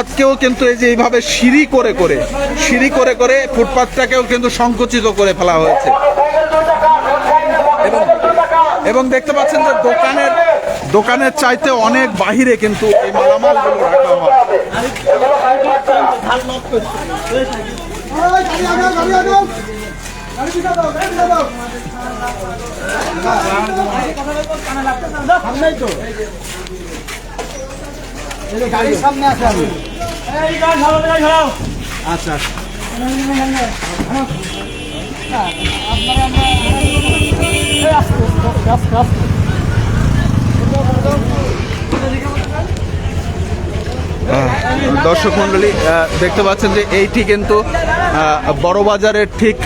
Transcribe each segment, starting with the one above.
ফুটপাতকেও কিন্তু এই যে এইভাবে সিঁড়ি করে করে, সিঁড়ি করে করে ফুটপাতটাকেও কিন্তু সংকুচিত করে ফেলা হয়েছে। এবং এবং দেখতে পাচ্ছেন যে দোকানের দোকানের চাইতে অনেক বাহিরে কিন্তু এই মালামালগুলো রাখা হয়। গাড়ির সামনে আছে আমি। আচ্ছা দর্শক মন্ডলী দেখতে পাচ্ছেন যে এইটি কিন্তু বড়বাজারের ঠিক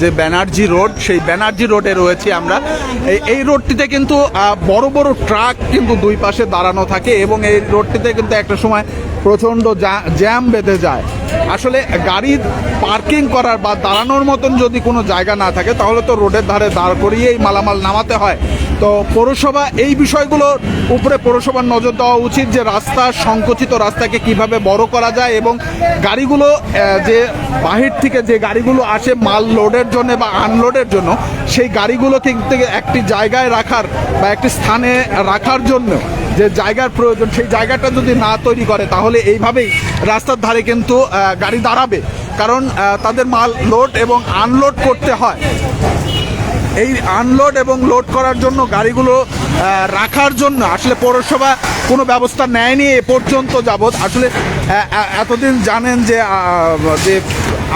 যে ব্যানার্জি রোড, সেই ব্যানার্জি রোডে রয়েছি আমরা। এই রোডটিতে কিন্তু বড় বড় ট্রাক কিন্তু দুই পাশে দাঁড়ানো থাকে এবং এই রোডটিতে কিন্তু একটা সময় প্রচণ্ড জ্যাম বেঁধে যায়। আসলে গাড়ি পার্কিং করার বা দাঁড়ানোর মতন যদি কোনো জায়গা না থাকে, তাহলে তো রোডের ধারে দাঁড় করিয়েই মালামাল নামাতে হয়। তো পৌরসভা, এই বিষয়গুলোর উপরে পৌরসভার নজর দেওয়া উচিত যে রাস্তা, সংকুচিত রাস্তাকে কীভাবে বড় করা যায় এবং গাড়িগুলো যে বাহির থেকে যে গাড়িগুলো আসে মাল লোডের জন্য বা আনলোডের জন্য, সেই গাড়িগুলো কিন্তু একটি জায়গায় রাখার বা একটি স্থানে রাখার জন্য যে জায়গার প্রয়োজন, সেই জায়গাটা যদি না তৈরি করে, তাহলে এইভাবেই রাস্তার ধারে কিন্তু গাড়ি দাঁড়াবে। কারণ তাদের মাল লোড এবং আনলোড করতে হয়। এই আনলোড এবং লোড করার জন্য গাড়িগুলো রাখার জন্য। আসলে পৌরসভা কোনো ব্যবস্থা নেয়নি এ পর্যন্ত যাবৎ। আসলে এতদিন জানেন যে যে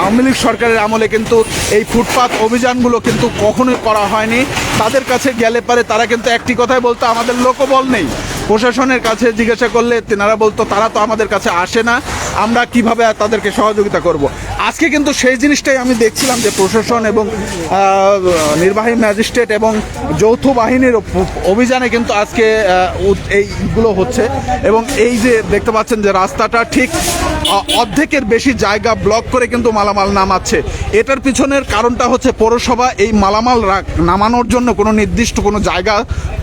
আওয়ামী লীগ সরকারের আমলে কিন্তু এই ফুটপাত অভিযানগুলো কিন্তু কখনোই করা হয়নি। তাদের কাছে গেলে পারে তারা কিন্তু একটি কথাই বলতো, আমাদের লোকবল নেই। প্রশাসনের কাছে জিজ্ঞাসা করলে তেনারা বলতো, তারা তো আমাদের কাছে আসে না, আমরা কীভাবে তাদেরকে সহযোগিতা করব? আজকে কিন্তু সেই জিনিসটাই আমি দেখছিলাম যে প্রশাসন এবং নির্বাহী ম্যাজিস্ট্রেট এবং যৌথ বাহিনীর অভিযানে কিন্তু আজকে এইগুলো হচ্ছে এবং এই যে দেখতে পাচ্ছেন যে রাস্তাটা ঠিক অর্ধেকের বেশি জায়গা ব্লক করে কিন্তু মালামাল নামাচ্ছে। এটার পিছনের কারণটা হচ্ছে পৌরসভা এই মালামাল নামানোর জন্য কোনো নির্দিষ্ট কোনো জায়গা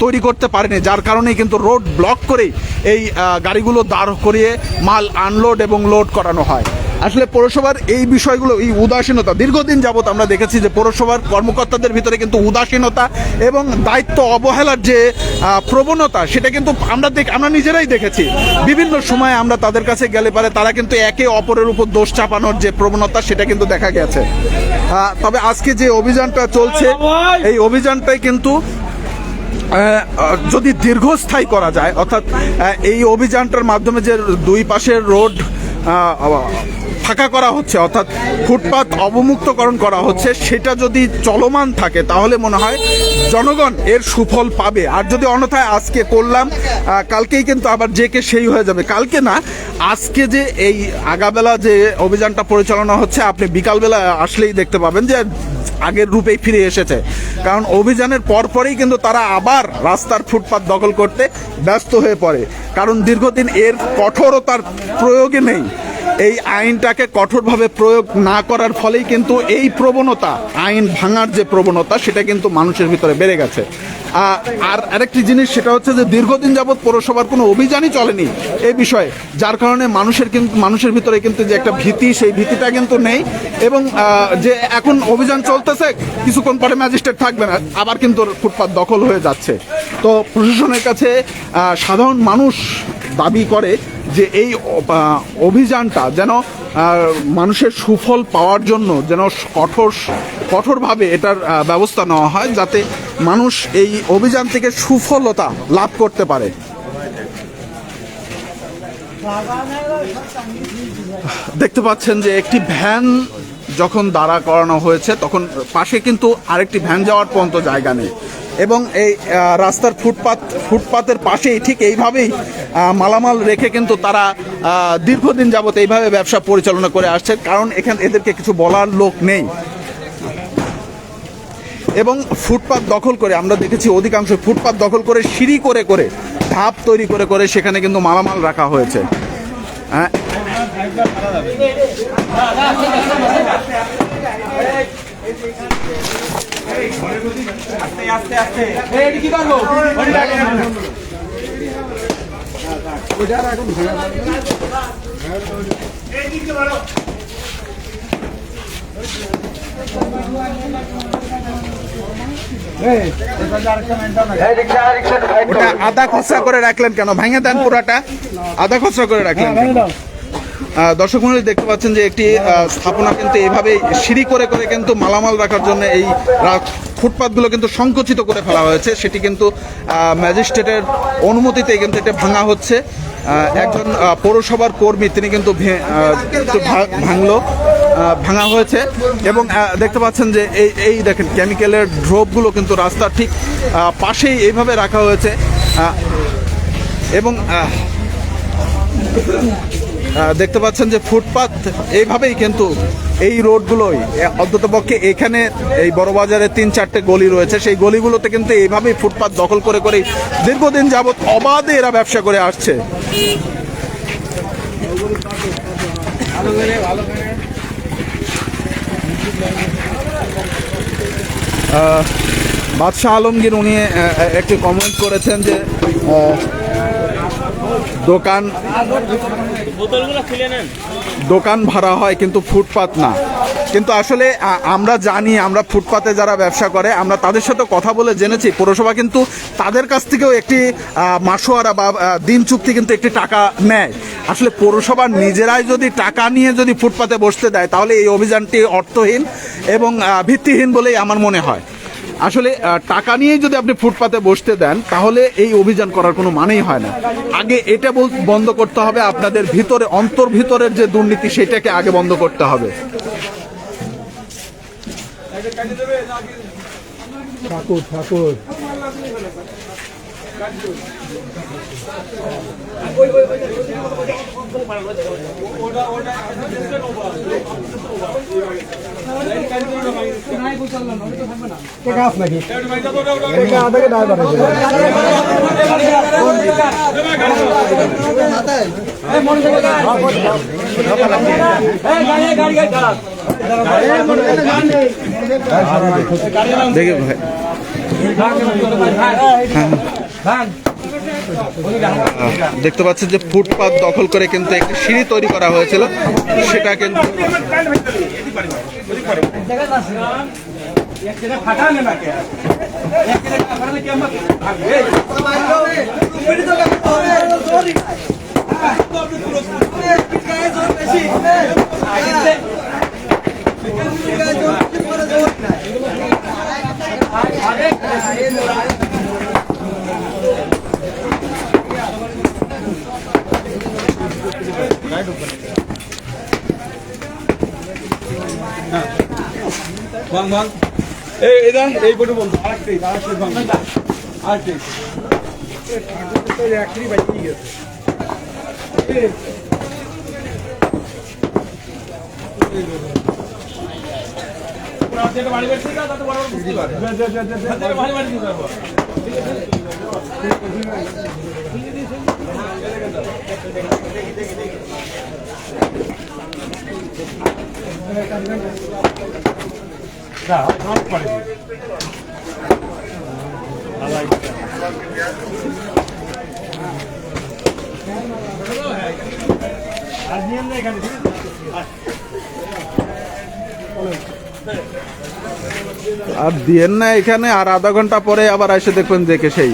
তৈরি করতে পারেনি। যার কারণে কিন্তু রোড ব্লক করেই এই গাড়িগুলো দাঁড় করিয়ে মাল আনলোড এবং লোড করানো হয়। আসলে পৌরসভার এই বিষয়গুলো, এই উদাসীনতা, দীর্ঘদিন যাবত আমরা দেখেছি যে পৌরসভার কর্মকর্তাদের ভিতরে কিন্তু উদাসীনতা এবং দায়িত্ব অবহেলার যে প্রবণতা, সেটা কিন্তু আমরা দেখ, আমরা নিজেরাই দেখেছি। বিভিন্ন সময়ে আমরা তাদের কাছে গেলে পারে তারা কিন্তু একে অপরের উপর দোষ চাপানোর যে প্রবণতা, সেটা কিন্তু দেখা গেছে। তবে আজকে যে অভিযানটা চলছে, এই অভিযানটাই কিন্তু যদি দীর্ঘস্থায়ী করা যায়, অর্থাৎ এই অভিযানটার মাধ্যমে যে দুই পাশের রোড ফাঁকা করা হচ্ছে, অর্থাৎ ফুটপাত অবমুক্তকরণ করা হচ্ছে, সেটা যদি চলমান থাকে, তাহলে মনে হয় জনগণ এর সুফল পাবে। আর যদি অন্যথায় আজকে করলাম কালকেই কিন্তু আবার যে কে সেই হয়ে যাবে। কালকে না, আজকে যে এই আগাবেলা যে অভিযানটা পরিচালনা হচ্ছে, আপনি বিকালবেলা আসলেই দেখতে পাবেন যে আগের রূপেই ফিরে এসেছে। কারণ অভিযানের পরপরেই কিন্তু তারা আবার রাস্তার ফুটপাত দখল করতে ব্যস্ত হয়ে পড়ে। কারণ দীর্ঘদিন এর কঠোরতার প্রয়োগে নেই। এই আইনটাকে কঠোরভাবে প্রয়োগ না করার ফলেই কিন্তু এই প্রবণতা, আইন ভাঙার যে প্রবণতা, সেটা কিন্তু মানুষের ভিতরে বেড়ে গেছে। আর আরেকটি জিনিস, সেটা হচ্ছে যে দীর্ঘদিন যাবৎ পৌরসভার কোনো অভিযানই চলেনি এই বিষয়ে, যার কারণে মানুষের কিন্তু মানুষের ভিতরে কিন্তু যে একটা ভীতি, সেই ভীতিটা কিন্তু নেই এবং যে এখন অভিযান চলতেছে, কিছুক্ষণ পরে ম্যাজিস্ট্রেট থাকবে না, আবার কিন্তু ফুটপাত দখল হয়ে যাচ্ছে। তো প্রশাসনের কাছে সাধারণ মানুষ দাবি করে যে এই অভিযানটা যেন মানুষের সুফল পাওয়ার জন্য যেন কঠোর, কঠোরভাবে এটার ব্যবস্থা নেওয়া হয় যাতে মানুষ এই অভিযান থেকে সুফলতা লাভ করতে পারে। দেখতে পাচ্ছেন যে একটি ভ্যান যখন দাঁড়া করানো হয়েছে, তখন পাশে কিন্তু আরেকটি ভ্যান যাওয়ার পর্যন্ত জায়গা নেই। এবং এই রাস্তার ফুটপাত, ফুটপাতের পাশেই ঠিক এইভাবেই মালামাল রেখে কিন্তু তারা দীর্ঘদিন যাবত এইভাবে ব্যবসা পরিচালনা করে আসছে, কারণ এখানে, এদেরকে কিছু বলার লোক নেই। এবং ফুটপাত দখল করে, আমরা দেখেছি অধিকাংশ ফুটপাত দখল করে, সিঁড়ি করে করে, ধাপ তৈরি করে করে সেখানে কিন্তু মালামাল রাখা হয়েছে। আধা খসড়া করে রাখলেন কেন? ভেঙে দেন পুরাটা। আধা খসড়া করে রাখলেন দর্শক মন্ডলী, দেখতে পাচ্ছেন যে একটি স্থাপনা কিন্তু এইভাবে সিঁড়ি করে করে কিন্তু মালামাল রাখার জন্য এই ফুটপাতগুলো কিন্তু সংকুচিত করে ফেলা হয়েছে। সেটি কিন্তু ম্যাজিস্ট্রেটের অনুমতিতে কিন্তু এটা ভাঙা হচ্ছে। একজন পৌরসভার কর্মী, তিনি কিন্তু ভাঙলো ভাঙা হয়েছে। এবং দেখতে পাচ্ছেন যে এই এই দেখেন, কেমিক্যালের ড্রপগুলো কিন্তু রাস্তার ঠিক পাশেই এইভাবে রাখা হয়েছে। এবং দেখতে পাচ্ছেন যে ফুটপাত এইভাবেই কিন্তু এই রোডগুলোই অন্তত পক্ষে এখানে এই বড়বাজারে তিন চারটে গলি রয়েছে। সেই গলিগুলোতে কিন্তু এইভাবেই ফুটপাত দখল করে করে দীর্ঘদিন যাবৎ অবাধে এরা ব্যবসা করে আসছে। বাদশাহ আলমগীর উনি একটি কমেন্ট করেছেন যে দোকান দোকান ভাড়া হয় কিন্তু ফুটপাত না। কিন্তু আসলে আমরা জানি আমরা ফুটপাতে যারা ব্যবসা করে আমরা তাদের সাথে কথা বলে জেনেছি। পৌরসভা কিন্তু তাদের কাছ থেকেও একটি মাসোয়ারা বা দিন চুক্তি কিন্তু একটি টাকা নেয়। আসলে পৌরসভা নিজেরাই যদি টাকা নিয়ে যদি ফুটপাতে বসতে দেয় তাহলে এই অভিযানটি অর্থহীন এবং ভিত্তিহীন বলেই আমার মনে হয়। আসলে টাকা নিয়ে যদি আপনি ফুটপাতে বসতে দেন, তাহলে এই অভিযান করার কোনো মানেই হয় না। আগে এটা বন্ধ করতে হবে, আপনাদের ভিতরে, অন্তর ভিতরের যে দুর্নীতি, সেটাকে আগে বন্ধ করতে হবে। ঠাকুর ঠাকুর। দেখে ভাই। আহ, দেখতে পাচ্ছেন যে ফুটপাত দখল করে কিন্তু একটি সিঁড়ি তৈরি করা হয়েছিল। সেটা কিন্তু ভাঙ ভাঙ। এই এটা এই বটু বন্ধু। আরেকটাই আরেকটাই ভাঙ। আরেকটাই আর দিয়েন না এখানে আর আধা ঘণ্টা পরে আবার এসে দেখবেন দেখে সেই।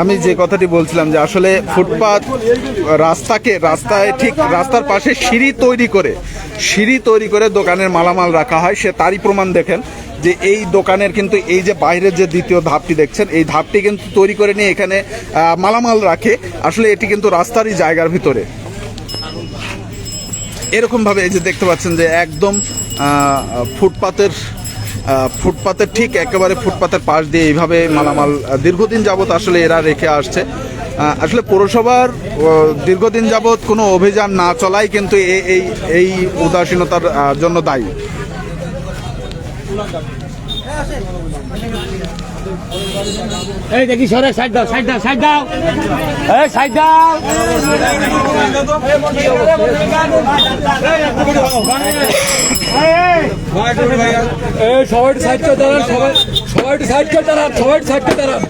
আমি যে কথাটি বলছিলাম যে আসলে ফুটপাত রাস্তাকে, রাস্তায় ঠিক রাস্তার পাশে সিঁড়ি তৈরি করে, সিঁড়ি তৈরি করে দোকানের মালামাল রাখা হয়। সে তারই প্রমাণ দেখেন যে এই দোকানের কিন্তু এই যে বাইরের যে দ্বিতীয় ধাপটি দেখছেন, এই ধাপটি কিন্তু তৈরি করে নিয়ে এখানে মালামাল রাখে। আসলে এটি কিন্তু রাস্তারই জায়গার ভিতরে। এরকমভাবে এই যে দেখতে পাচ্ছেন যে একদম ফুটপাতের ফুটপাতের ঠিক একেবারে ফুটপাতের পাশ দিয়ে এইভাবে মালামাল দীর্ঘদিন যাবৎ আসলে এরা রেখে আসছে। আসলে পৌরসভার দীর্ঘদিন যাবৎ কোনো অভিযান না চলাই কিন্তু এই এই উদাসীনতার জন্য দায়ী। এই দেখি সরে সাইড দাও সাইড দাও সাইড দাও। এই সাইড দাও। এই সবাই সাইড করে দাঁড়ান, সবাই সবাই সাইড করে দাঁড়ান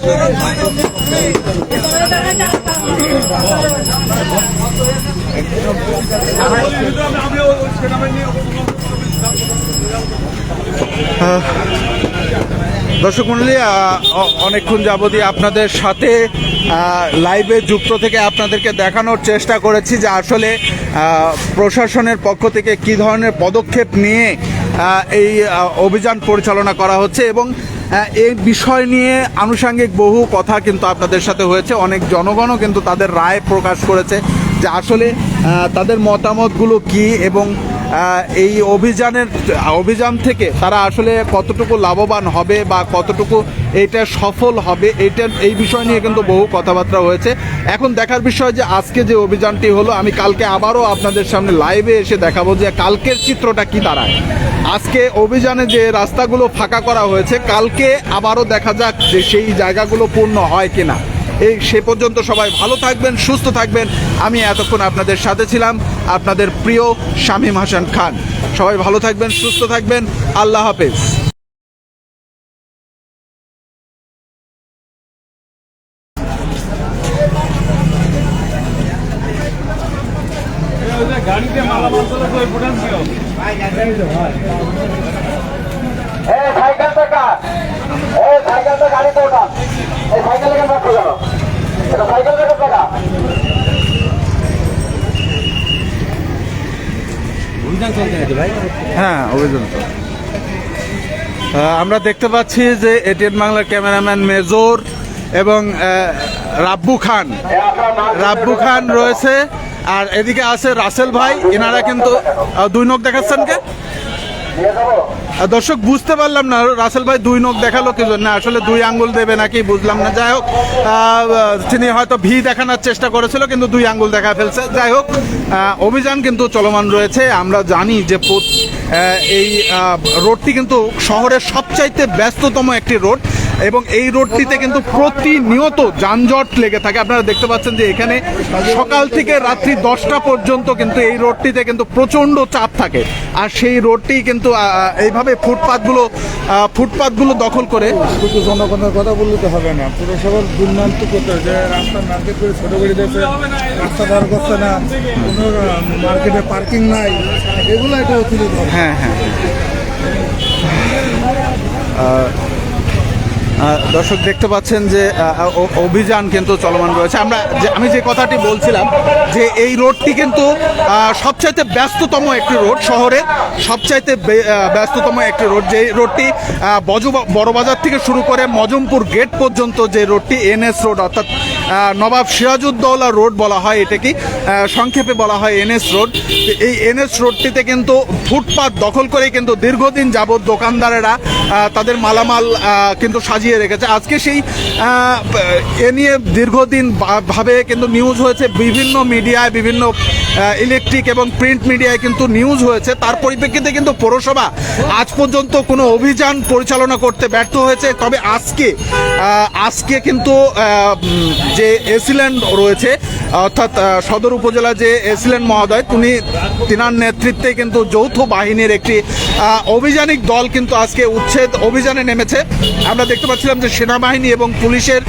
দর্শক মন্ডলী অনেকক্ষণ যাবতই আপনাদের সাথে লাইভে যুক্ত থেকে আপনাদেরকে দেখানোর চেষ্টা করেছি যে আসলে প্রশাসনের পক্ষ থেকে কি ধরনের পদক্ষেপ নিয়ে এই অভিযান পরিচালনা করা হচ্ছে এবং এই বিষয় নিয়ে আনুষাঙ্গিক বহু কথা কিন্তু আপনাদের সাথে হয়েছে। অনেক জনগণও কিন্তু তাদের রায় প্রকাশ করেছে যে আসলে তাদের মতামতগুলো কি এবং এই অভিযানের, অভিযান থেকে তারা আসলে কতটুকু লাভবান হবে বা কতটুকু এটা সফল হবে, এটা, এই বিষয় নিয়ে কিন্তু বহু কথাবার্তা হয়েছে। এখন দেখার বিষয় যে আজকে যে অভিযানটি হলো, আমি কালকে আবারও আপনাদের সামনে লাইভে এসে দেখাবো যে কালকের চিত্রটা কি দাঁড়ায়। আজকে অভিযানে যে রাস্তাগুলো ফাঁকা করা হয়েছে, কালকে আবারও দেখা যাক যে সেই জায়গাগুলো পূর্ণ হয় কিনা। এই সে পর্যন্ত সবাই ভালো থাকবেন, সুস্থ থাকবেন। আমি এতক্ষণ আপনাদের সাথে ছিলাম, আপনাদের প্রিয় শামীম হাসান খান। সবাই ভালো থাকবেন, সুস্থ থাকবেন। আল্লাহ হাফেজ গাড়িতে মালামাল তোলা তো ইম্পর্টেন্ট ছিল এই সাইকেল টাকা এই সাইকেলটা গাড়িতে ওঠান এই সাইকেল এখানে রাখো কেন এটা সাইকেল থেকে টাকা হ্যাঁ অভিযান আমরা দেখতে পাচ্ছি যে এটিএন বাংলার ক্যামেরাম্যান মেজর এবং রাব্বু খান। রাব্বু খান রয়েছে, আর এদিকে আছে রাসেল ভাই। এনারা কিন্তু দুই নখ দেখাচ্ছেন কে? দর্শক, বুঝতে পারলাম না, রাসেল ভাই দুই নখ দেখাল কি না, আসলে দুই আঙ্গুল দেবে নাকি, বুঝলাম না। যাই হোক তিনি হয়তো ভি দেখানোর চেষ্টা করেছিল, কিন্তু দুই আঙ্গুল দেখা ফেলছে। যাই হোক অভিযান কিন্তু চলমান রয়েছে। আমরা জানি যে এই রোডটি কিন্তু শহরের সবচাইতে ব্যস্ততম একটি রোড। এবং এই রোডটিতে কিন্তু প্রতিনিয়ত যানজট লেগে থাকে। আপনারা দেখতে পাচ্ছেন যে এখানে সকাল থেকে রাত্রি দশটা পর্যন্ত কিন্তু এই রোডটিতে কিন্তু প্রচণ্ড চাপ থাকে। আর সেই রোডটি কিন্তু এইভাবে ফুটপাতগুলো আহ, ফুটপাতগুলো দখল করে। শুধু জনগণের কথা বললে তো হবে না পুরসভার দুর্নান্ত করতে যে রাস্তা মার্কেট করে ছোট করে দিয়েছে রাস্তা বার করছে না কোনো মার্কেটে পার্কিং নাই এগুলো অতিরিক্ত। হ্যাঁ হ্যাঁ আহ, দর্শক দেখতে পাচ্ছেন যে অভিযান কিন্তু চলমান রয়েছে। আমরা আমি যে কথাটি বলছিলাম যে, এই রোডটি কিন্তু সবচাইতে ব্যস্ততম একটি রোড শহরের সবচাইতে ব্যস্ততম একটি রোড। যে রোডটি বড়বাজার থেকে শুরু করে মজমপুর গেট পর্যন্ত যে রোডটি, এনএস রোড, অর্থাৎ নবাব সিরাজউদ্দৌলা রোড বলা হয় এটাকে সংক্ষেপে বলা হয় এনএস রোড। এই এনএস রোডটিতে কিন্তু ফুটপাত দখল করে কিন্তু দীর্ঘদিন যাবৎ দোকানদারেরা তাদের মালামাল কিন্তু সাজিয়ে রেখেছে। আজকে সেই এ নিয়ে দীর্ঘদিন ভাবে কিন্তু নিউজ হয়েছে। বিভিন্ন মিডিয়ায় বিভিন্ন ইলেকট্রিক এবং প্রিন্ট মিডিয়ায় কিন্তু নিউজ হয়েছে। তার পরিপ্রেক্ষিতে কিন্তু পৌরসভা আজ পর্যন্ত কোনো অভিযান পরিচালনা করতে ব্যর্থ হয়েছে। তবে আজকে আজকে কিন্তু যে এসিল্যান্ড রয়েছে, অর্থাৎ সদর উপজেলা যে এসিল্যান্ড মহোদয়, তিনি, তিনার নেতৃত্বে কিন্তু যৌথ বাহিনীর একটি অভিযানিক দল কিন্তু আজকে উচ্ছেদ, অভিযানে নেমেছে। আমরা দেখতে পাচ্ছিলাম যে সেনাবাহিনী এবং পুলিশের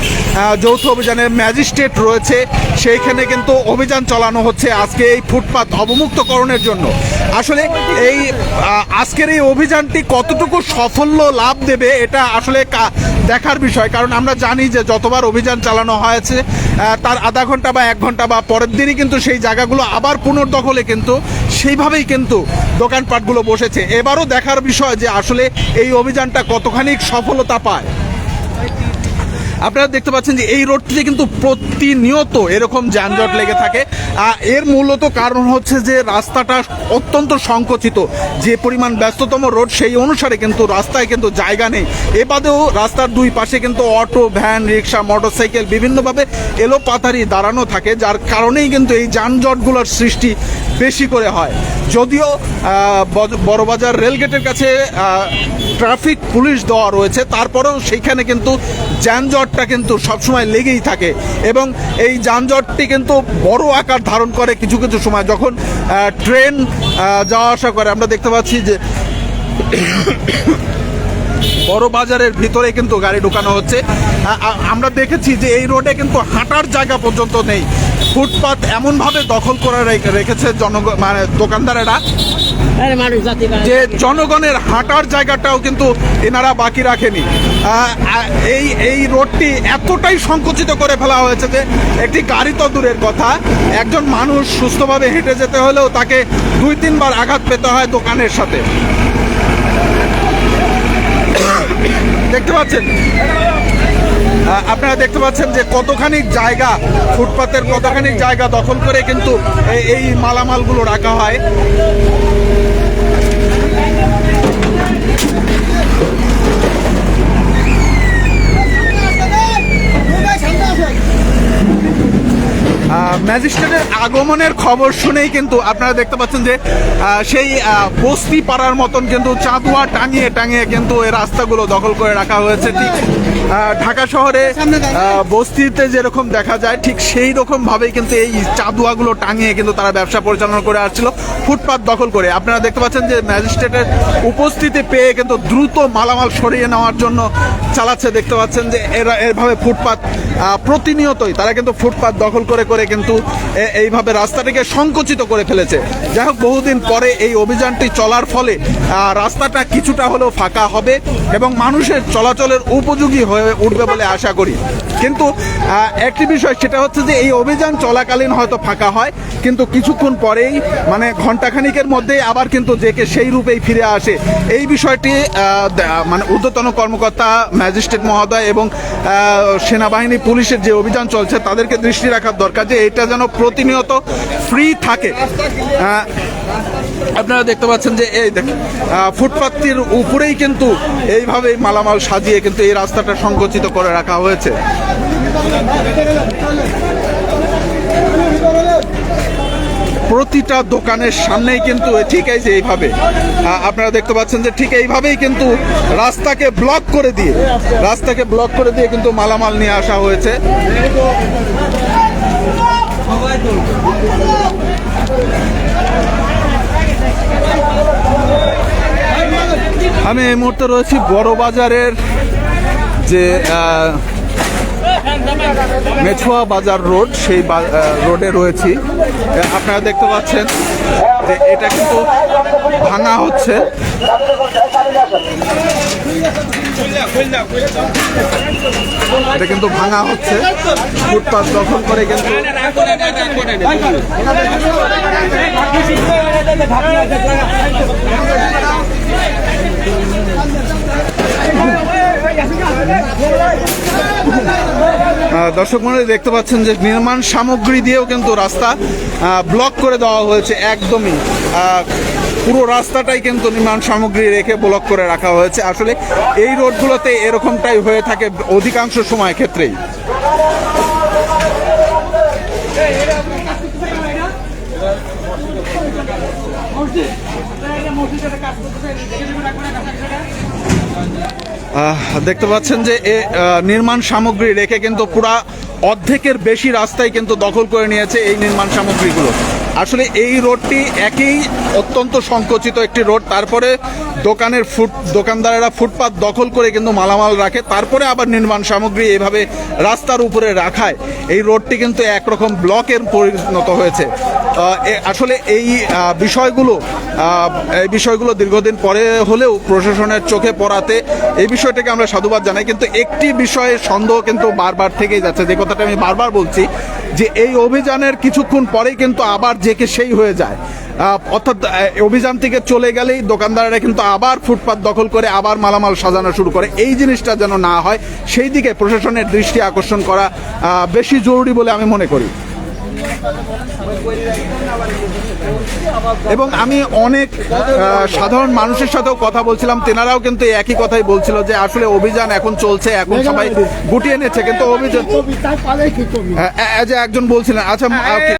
যৌথ অভিযানের ম্যাজিস্ট্রেট রয়েছে। সেইখানে কিন্তু অভিযান চালানো হচ্ছে আজকে এই ফুটপাত অবমুক্তকরণের জন্য। আসলে এই আজকের এই অভিযানটি কতটুকু সাফল্য লাভ দেবে, এটা আসলে দেখার বিষয়। কারণ আমরা জানি যে যতবার অভিযান চালানো হয়েছে তার আধা ঘণ্টা বা এক ঘণ্টা বা পরের দিনই কিন্তু সেই জায়গাগুলো আবার পুনর্দখলে কিন্তু সেইভাবেই কিন্তু দোকানপাটগুলো বসেছে। এবারও দেখার বিষয় যে আসলে এই অভিযানটা কতখানি সফলতা পায়। আপনারা দেখতে পাচ্ছেন যে এই রোডটিতে কিন্তু প্রতিনিয়ত এরকম যানজট লেগে থাকে। এর মূলত কারণ হচ্ছে যে রাস্তাটা অত্যন্ত সংকুচিত। যে পরিমাণ ব্যস্ততম রোড, সেই অনুসারে কিন্তু রাস্তায় কিন্তু জায়গা নেই। এ বাদেও রাস্তার দুই পাশে কিন্তু অটো, ভ্যান, রিক্সা, মোটরসাইকেল বিভিন্নভাবে এলো পাতারি দাঁড়ানো থাকে, যার কারণেই কিন্তু এই যানজটগুলোর সৃষ্টি বেশি করে হয়। যদিও বজ- বড়বাজার রেলগেটের কাছে ট্রাফিক পুলিশ দেওয়া রয়েছে, তারপরেও সেইখানে কিন্তু যানজটটা কিন্তু সবসময় লেগেই থাকে এবং এই যানজটটি কিন্তু বড় আকার ধারণ করে কিছু কিছু সময় যখন ট্রেন যাওয়া আসা করে, আমরা দেখতে পাচ্ছি যে বড় বাজারের ভিতরে কিন্তু গাড়ি ঢুকানো হচ্ছে। আমরা দেখেছি যে এই রোডে কিন্তু হাঁটার জায়গা পর্যন্ত নেই। ফুটপাত এমনভাবে দখল করে রেখে- রেখেছে জনগণ মানে দোকানদারেরা। যে জনগণের হাঁটার জায়গাটাও কিন্তু এনারা বাকি রাখেনি। এই এই রোডটি এতটাই সংকুচিত করে ফেলা হয়েছে যে একটি গাড়ি তো দূরের কথা। একজন মানুষ সুস্থভাবে হেঁটে যেতে হলেও তাকে দুই, তিনবার আঘাত পেতে হয় দোকানের সাথে। দেখতে পাচ্ছেন? আপনারা দেখতে পাচ্ছেন যে কতখানি জায়গা, ফুটপাতের কতখানি জায়গা দখল করে কিন্তু এই মালামালগুলো রাখা হয়। ম্যাজিস্ট্রেটের আগমনের খবর শুনেই কিন্তু আপনারা দেখতে পাচ্ছেন যে সেই বস্তি পাড়ার মতন কিন্তু চাঁদুয়া টাঙিয়ে টাঙিয়ে কিন্তু এই রাস্তাগুলো দখল করে রাখা হয়েছে। ঠিক ঢাকা শহরে বস্তিতে যেরকম দেখা যায় ঠিক সেই রকম ভাবেই কিন্তু এই চাঁদুয়াগুলো টাঙিয়ে কিন্তু তারা ব্যবসা পরিচালনা করে আসছিল ফুটপাত দখল করে। আপনারা দেখতে পাচ্ছেন যে ম্যাজিস্ট্রেটের উপস্থিতি পেয়ে কিন্তু দ্রুত মালামাল সরিয়ে নেওয়ার জন্য চালাচ্ছে। দেখতে পাচ্ছেন যে এরা এভাবে ফুটপাত প্রতিনিয়তই তারা কিন্তু ফুটপাত দখল করে করে কিন্তু এইভাবে রাস্তাটিকে সংকুচিত করে ফেলেছে। যাই হোক বহুদিন পরে এই অভিযানটি চলার ফলে রাস্তাটা কিছুটা হলেও ফাঁকা হবে এবং মানুষের চলাচলের উপযোগী হয়ে উঠবে বলে আশা করি। কিন্তু একটি বিষয়, সেটা হচ্ছে যে এই অভিযান চলাকালীন হয়তো ফাঁকা হয়, কিন্তু কিছুক্ষণ পরেই মানে ঘন্টাখানিকের মধ্যেই আবার কিন্তু যে কে সেই রূপেই ফিরে আসে। এই বিষয়টি মানে ঊর্ধ্বতন কর্মকর্তা, ম্যাজিস্ট্রেট মহোদয় এবং সেনাবাহিনী, পুলিশের যে অভিযান চলছে, তাদেরকে দৃষ্টি রাখার দরকার যে এটা যেন প্রতিনিয়ত ফ্রি থাকে। আপনারা দেখতে পাচ্ছেন যে এই দেখেন ফুটপাতটির উপরেই কিন্তু এইভাবে মালামাল সাজিয়ে কিন্তু এই রাস্তাটা সংকুচিত করে রাখা হয়েছে। প্রতিটা দোকানের সামনেই কিন্তু ঠিক আছে এইভাবে। আপনারা দেখতে পাচ্ছেন যে ঠিক এইভাবেই কিন্তু রাস্তাকে ব্লক করে দিয়ে, রাস্তাকে ব্লক করে দিয়ে কিন্তু মালামাল নিয়ে আসা হয়েছে। আমি এই মুহূর্তে রয়েছি বড় বাজারের যে মেছুয়া বাজার রোড, সেই রোডে রয়েছি। আপনারা দেখতে পাচ্ছেন যে এটা কিন্তু ভাঙা হচ্ছে। এটা কিন্তু ভাঙা হচ্ছে। ফুটপাত দখল করে কিন্তু দর্শক মনে দেখতে পাচ্ছেন যে নির্মাণ সামগ্রী দিয়েও কিন্তু রাস্তা ব্লক করে দেওয়া হয়েছে একদমই পুরো রাস্তাটাই কিন্তু নির্মাণ সামগ্রী রেখে ব্লক করে রাখা হয়েছে আসলে এই রোডগুলোতে এরকমটাই হয়ে থাকে অধিকাংশ সময় ক্ষেত্রেই আহ, দেখতে পাচ্ছেন যে এ নির্মাণ সামগ্রী রেখে কিন্তু পুরা অর্ধেকের বেশি রাস্তায় কিন্তু দখল করে নিয়েছে এই নির্মাণ সামগ্রীগুলো। আসলে এই রোডটি একই অত্যন্ত সংকুচিত একটি রোড। তারপরে দোকানের ফুট দোকানদারেরা ফুটপাত দখল করে কিন্তু মালামাল রাখে। তারপরে আবার নির্মাণ সামগ্রী এভাবে রাস্তার উপরে রাখায়। এই রোডটি কিন্তু একরকম ব্লকের পরিণত হয়েছে। আসলে এই বিষয়গুলো এই বিষয়গুলো দীর্ঘদিন পরে হলেও প্রশাসনের চোখে পড়াতে এই বিষয়টাকে আমরা সাধুবাদ জানাই। কিন্তু একটি বিষয়ে সন্দেহ কিন্তু বারবার থেকেই যাচ্ছে। যে কথাটা আমি বারবার বলছি যে এই অভিযানের কিছুক্ষণ পরেই কিন্তু আবার যে কে সেই হয়ে যায়। অর্থাৎ অভিযান থেকে চলে গেলেই দোকানদাররা কিন্তু আবার ফুটপাত দখল করে আবার মালামাল সাজানো শুরু করে। এই জিনিসটা যেন না হয় সেই দিকে প্রশাসনের দৃষ্টি আকর্ষণ করা বেশি জরুরি বলে আমি মনে করি। এবং আমি অনেক সাধারণ মানুষের সাথেও কথা বলছিলাম তেনারাও কিন্তু একই কথাই বলছিল যে আসলে অভিযান এখন চলছে এখন সবাই গুটিয়ে নিচ্ছে কিন্তু অভিযান যে একজন বলছিলেন আচ্ছা